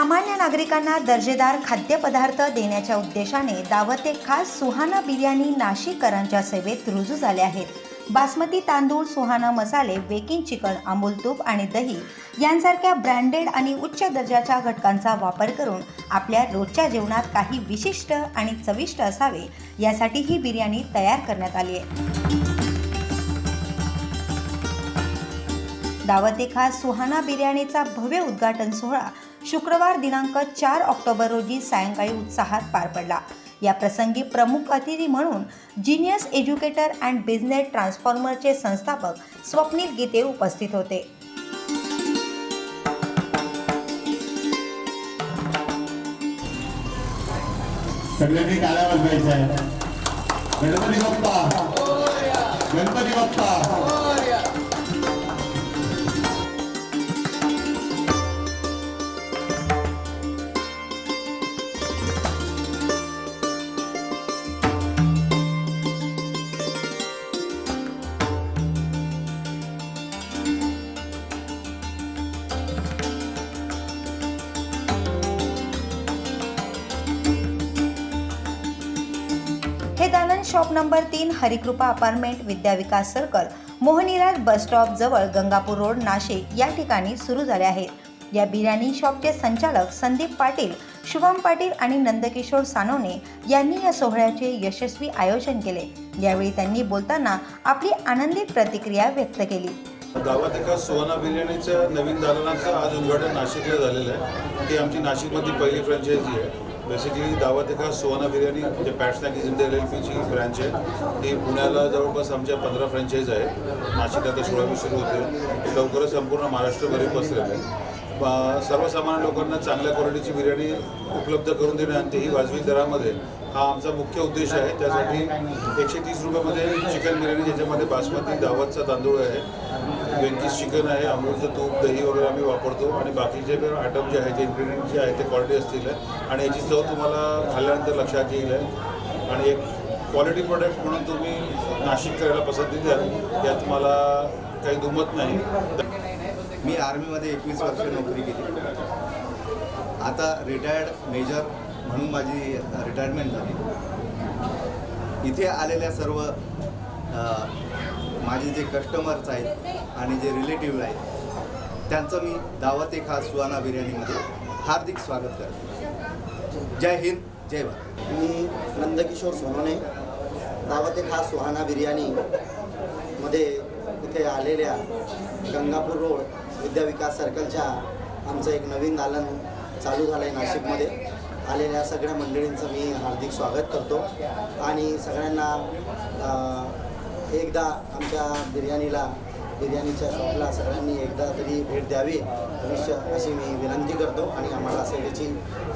सामान्य नागरिकांना दर्जेदार खाद्यपदार्थ देण्याच्या उद्देशाने दावते खास सुहाना बिर्याणी नाशिककरांच्या सेवेत रुजू झाले आहेत. बासमती तांदूळ सुहाना मसाले बेकिंग चिकन अमूल तूप आणि दही यांसारख्या ब्रँडेड आणि उच्च दर्जाच्या घटकांचा वापर करून आपल्या रोजच्या जेवणात काही विशिष्ट आणि चविष्ट असावे यासाठी ही बिर्याणी तयार करण्यात आली आहे. दावते खास सुहाना बिर्याणीचा भव्य उद्घाटन सोहळा शुक्रवार दिनांक चार ऑक्टोबर रोजी सायंकाळी उत्साहात पार पडला. या प्रसंगी प्रमुख अतिथी म्हणून जिनियस एज्युकेटर अँड बिझनेस ट्रान्सफॉर्मरचे संस्थापक स्वप्नील गीते उपस्थित होते. सगळ्यांनी टाळ्या वाजवायच्या गणपती बाप्पा. गणपती बाप्पा. कल्याण शॉप नंबर तीन Harikrupa apartment Vidyavikas circle Mohaniraj bus stop जवळ गंगापूर रोड नाशिक या ठिकाणी सुरू झाले आहेत. या बिर्याणी शॉपचे संचालक संदीप पाटील शुभम पाटील आणि नंदकिशोर सानोने यांनी या सोहळ्याचे यशस्वी आयोजन केले. यावेळी त्यांनी बोलताना आपली आनंदित प्रतिक्रिया व्यक्त केली. गावात एका सुहाना बिर्याणीच्या नवीन दालनाचं आज उद्घाटन नाशिकला झालेलं आहे. ती आमची नाशिकमधली पहिली फ्रँचायझी आहे. बेसिकली दावत एका सुहाना बिर्याणी म्हणजे पॅट्सनॅक इंडिया एल एल पीची ब्रँच आहे ती पुण्याला जवळपास आमच्या पंधरा फ्रँचाईज आहेत नाशिक आता सोळावी सुरू होते. ती लवकरच संपूर्ण महाराष्ट्रभरी पसरेल आहे. सर्वसामान्य लोकांना चांगल्या क्वालिटीची बिर्याणी उपलब्ध करून देणे आणि तेही वाजवी दरामध्ये हा आमचा मुख्य उद्देश आहे. त्यासाठी एकशे तीस रुपयामध्ये चिकन बिर्याणी ज्याच्यामध्ये बासमती दावतचा तांदूळ आहे वेंकीस चिकन आहे अमूलचं तूप दही वगैरे आम्ही वापरतो आणि बाकीचे पण आयटम जे आहेत जे इन्ग्रेडियंट जे आहेत ते क्वालिटी असतील आणि याची चव तुम्हाला खाल्ल्यानंतर लक्षात येईल. आहे आणि एक क्वालिटी प्रोडक्ट म्हणून तुम्ही नाशिक करायला पसंती द्याल यात मला काही दुमत नाही. मी आर्मीमध्ये एकवीस वर्ष नोकरी केली. आता रिटायर्ड मेजर म्हणून माझी रिटायरमेंट झाली. इथे आलेल्या सर्व माझे जे कस्टमर्स आहेत आणि जे रिलेटिव्ह आहेत त्यांचं मी दावत एक खास सुहाना बिर्याणीमध्ये हार्दिक स्वागत करतो. जय हिंद जय भारत. मी नंदकिशोर सोहाने दावते खास सुहाना बिर्याणीमध्ये इथे आलेल्या गंगापूर रोड विद्याविकास सर्कलच्या आमचं एक नवीन दालन चालू झालं आहे नाशिकमध्ये. आलेल्या सगळ्या मंडळींचं मी हार्दिक स्वागत करतो. आणि सगळ्यांना एकदा आमच्या बिर्याणीला बिर्याणीच्या शॉपला सगळ्यांनी एकदा तरी भेट द्यावी. भविष्य अशी मी विनंती करतो आणि आम्हाला सेवेची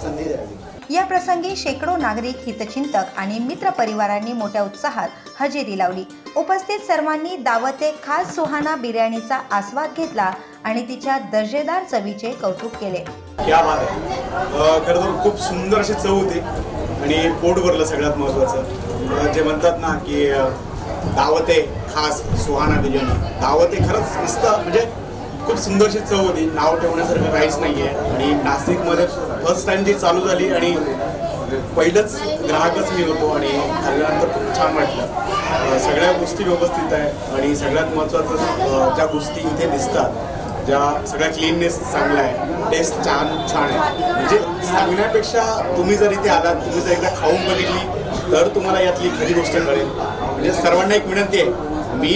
संधी द्यावी. या प्रसंगी शेकडो नागरिक हितचिंतक आणि मित्र परिवारांनी मोठ्या उत्साहात हजेरी लावली. उपस्थित सर्वांनी दावते खास सुहाना बिर्याणीचा आस्वाद घेतला. आणि तिच्या दर्जेदार चवीचे कौतुक केले. क्या बात आहे. खरं तर खूप सुंदर अशी चव होती आणि पोट भरलं सगळ्यात महत्त्वाचं जे म्हणतात ना की दावते खास सुहाना बिर्याणी. दावते खरंच नुसतं म्हणजे खूप सुंदरशी चव होती. नाव ठेवण्यासारखं काहीच नाही आहे आणि नाशिकमध्ये फर्स्ट टाइम ती चालू झाली आणि पहिलंच ग्राहकच मी होतो आणि खाल्ल्यानंतर खूप छान वाटलं. सगळ्या गोष्टी व्यवस्थित आहे आणि सगळ्यात महत्त्वाचं ज्या गोष्टी इथे दिसतात ज्या सगळ्या क्लीननेस चांगला आहे टेस्ट छान छान आहे. म्हणजे सांगण्यापेक्षा तुम्ही जर इथे आलात तुम्ही जर एकदा खाऊन बघितली तर तुम्हाला यातली खरी गोष्ट कळेल. म्हणजे सर्वांना एक विनंती आहे मी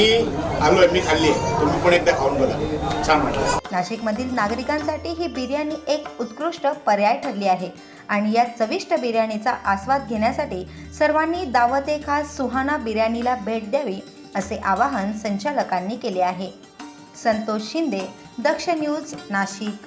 आलो आहे मी खाल्ली आहे तुम्ही पण एकदा खाऊन बघा. छान वाटलं. नाशिकमधील नागरिकांसाठी ही बिर्याणी एक उत्कृष्ट पर्याय ठरली आहे. आणि या चविष्ट बिर्याणीचा आस्वाद घेण्यासाठी सर्वांनी दावते खास सुहाना बिर्याणीला भेट द्यावी असे आवाहन संचालकांनी केले आहे. संतोष शिंदे दक्ष न्यूज नाशिक.